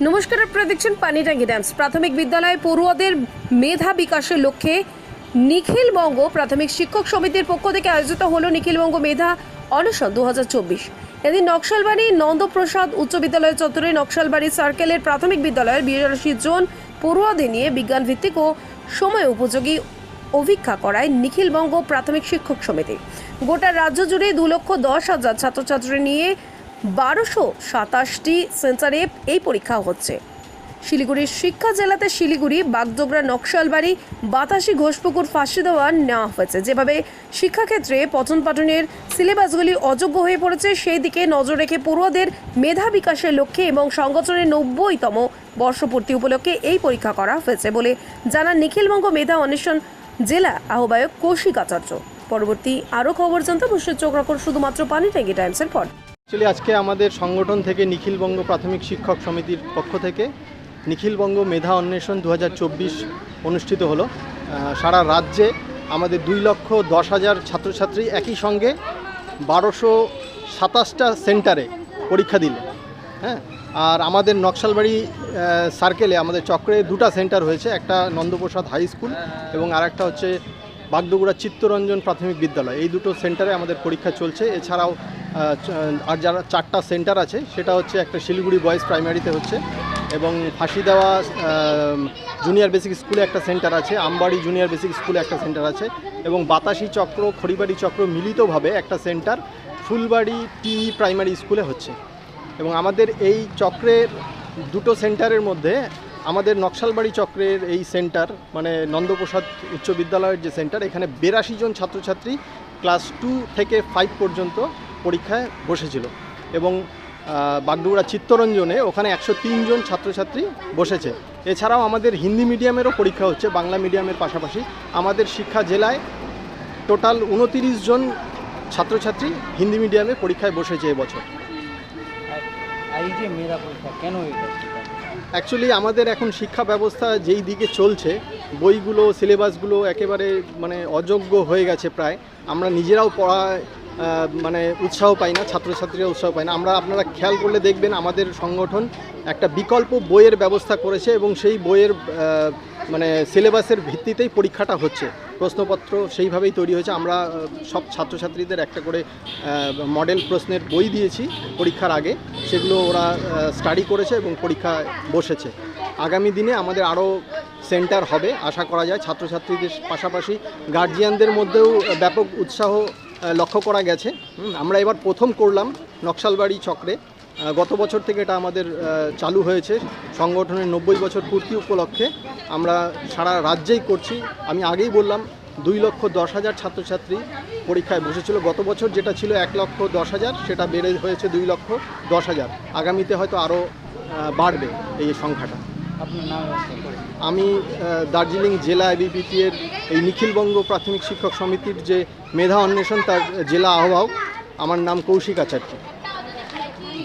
নমস্কার আপনারা দেখছেন পানিটাঙ্গি ড্যামস প্রাথমিক বিদ্যালয়ে পড়ুয়াদের মেধা বিকাশের লক্ষ্যে নিখিলবঙ্গ প্রাথমিক শিক্ষক সমিতির পক্ষ থেকে আয়োজিত হলো নিখিলবঙ্গ মেধা অনশন দু এদিন নকশালবাড়ি নন্দপ্রসাদ উচ্চ বিদ্যালয় চত্বরে নকশালবাড়ি সার্কেলের প্রাথমিক বিদ্যালয়ের বিরাশি জন পড়ুয়াদের নিয়ে বিজ্ঞান ভিত্তিক ও সময় উপযোগী অভিক্ষা করায় নিখিলবঙ্গ প্রাথমিক শিক্ষক সমিতি। গোটা রাজ্য জুড়ে দু লক্ষ দশ হাজার ছাত্রছাত্রী নিয়ে বারোশো সাতাশটি সেন্টারে এই পরীক্ষা হচ্ছে। শিলিগুড়ির শিক্ষা জেলাতে শিলিগুড়ি বাগডোগরা নকশালবাড়ি, বাতাসি ঘোষপুকুর ফাঁসি দেওয়া নেওয়া হয়েছে। যেভাবে শিক্ষাক্ষেত্রে পঠন পাঠনের সিলেবাসগুলি অযোগ্য হয়ে পড়েছে, সেই দিকে নজর রেখে পড়ুয়াদের মেধা বিকাশের লক্ষ্যে এবং সংগঠনের নব্বইতম বর্ষপূর্তি উপলক্ষে এই পরীক্ষা করা হয়েছে বলে জানান নিখিলবঙ্গ মেধা অন্বেষণ জেলা আহ্বায়ক কৌশিক আচার্য। পরবর্তী আরও খবর জানতে অবশ্যই চোখ রাখুন শুধুমাত্র পানি ট্যাঙ্কি টাইমসের পর। অ্যাকচুয়ালি আজকে আমাদের সংগঠন থেকে নিখিলবঙ্গ প্রাথমিক শিক্ষক সমিতির পক্ষ থেকে নিখিলবঙ্গ মেধা অন্বেষণ দু হাজার চব্বিশ অনুষ্ঠিত হলো। সারা রাজ্যে আমাদের দুই লক্ষ দশ হাজার ছাত্রছাত্রী একই সঙ্গে বারোশো সাতাশটা সেন্টারে পরীক্ষা দিল। হ্যাঁ আর আমাদের নকশালবাড়ি সার্কেলে আমাদের চক্রে দুটো সেন্টার হয়েছে, একটা নন্দপ্রসাদ হাই স্কুল এবং আর একটা হচ্ছে বাগডোগরা চিত্তরঞ্জন প্রাথমিক বিদ্যালয়। এই দুটো সেন্টারে আমাদের পরীক্ষা চলছে। এছাড়াও আর যারা চারটা সেন্টার আছে, সেটা হচ্ছে একটা শিলিগুড়ি বয়েজ প্রাইমারিতে হচ্ছে এবং ফাঁসি দেওয়া জুনিয়র বেসিক স্কুলে একটা সেন্টার আছে, আমবাড়ি জুনিয়র বেসিক স্কুলে একটা সেন্টার আছে এবং বাতাসি চক্র, খড়িবাড়ি চক্র মিলিতভাবে একটা সেন্টার ফুলবাড়ি টি প্রাইমারি স্কুলে হচ্ছে। এবং আমাদের এই চক্রের দুটো সেন্টারের মধ্যে আমাদের নকশালবাড়ি চক্রের এই সেন্টার মানে নন্দপ্রসাদ উচ্চ বিদ্যালয়ের যে সেন্টার, এখানে বিরাশি জন ছাত্রছাত্রী ক্লাস টু থেকে ফাইভ পর্যন্ত পরীক্ষায় বসেছিল এবং আহ, বাগডোগরা চিত্তরঞ্জনে ওখানে একশো জন ছাত্রছাত্রী বসেছে। এছাড়াও আমাদের হিন্দি মিডিয়ামেরও পরীক্ষা হচ্ছে বাংলা মিডিয়ামের পাশাপাশি। আমাদের শিক্ষা জেলায় টোটাল উনতিরিশ জন ছাত্রছাত্রী হিন্দি মিডিয়ামে পরীক্ষায় বসেছে এবছর। এই যে মেধা পরীক্ষা কেন এটা অ্যাকচুয়ালি আমাদের এখন শিক্ষা ব্যবস্থা যেই দিকে চলছে বইগুলো সিলেবাসগুলো একেবারে মানে অযোগ্য হয়ে গেছে প্রায়। আমরা নিজেরাও পড়া মানে উৎসাহ পাই না, ছাত্রছাত্রীরা উৎসাহ পায় না। আমরা আপনারা খেয়াল করলে দেখবেন আমাদের সংগঠন একটা বিকল্প বইয়ের ব্যবস্থা করেছে এবং সেই বইয়ের মানে সিলেবাসের ভিত্তিতেই পরীক্ষাটা হচ্ছে। প্রশ্নপত্র সেইভাবেই তৈরি হয়েছে। আমরা সব ছাত্রছাত্রীদের একটা করে মডেল প্রশ্নের বই দিয়েছি পরীক্ষার আগে। সেগুলো ওরা স্টাডি করেছে এবং পরীক্ষায় বসেছে। আগামী দিনে আমাদের আরও সেন্টার হবে, আশা করা যায়। ছাত্রছাত্রীদের পাশাপাশি গার্জিয়ানদের মধ্যেও ব্যাপক উৎসাহ লক্ষ্য করা গেছে। আমরা এবার প্রথম করলাম নকশালবাড়ি চক্রে। গত বছর থেকে এটা আমাদের চালু হয়েছে। সংগঠনের নব্বই বছর পূর্তি উপলক্ষে আমরা সারা রাজ্যেই করছি। আমি আগেই বললাম, দুই লক্ষ দশ হাজার ছাত্রছাত্রী পরীক্ষায় বসেছিল। গত বছর যেটা ছিল এক লক্ষ দশ হাজার, সেটা বেড়ে হয়েছে দুই লক্ষ দশ হাজার। আগামীতে হয়তো আরও বাড়বে এই সংখ্যাটা। আমি দার্জিলিং জেলা এবিপিটি এর এই নিখিলবঙ্গ প্রাথমিক শিক্ষক সমিতির যে মেধা অন্বেষণ, তার জেলা আহ্বায়ক, আমার নাম কৌশিক আচার্য।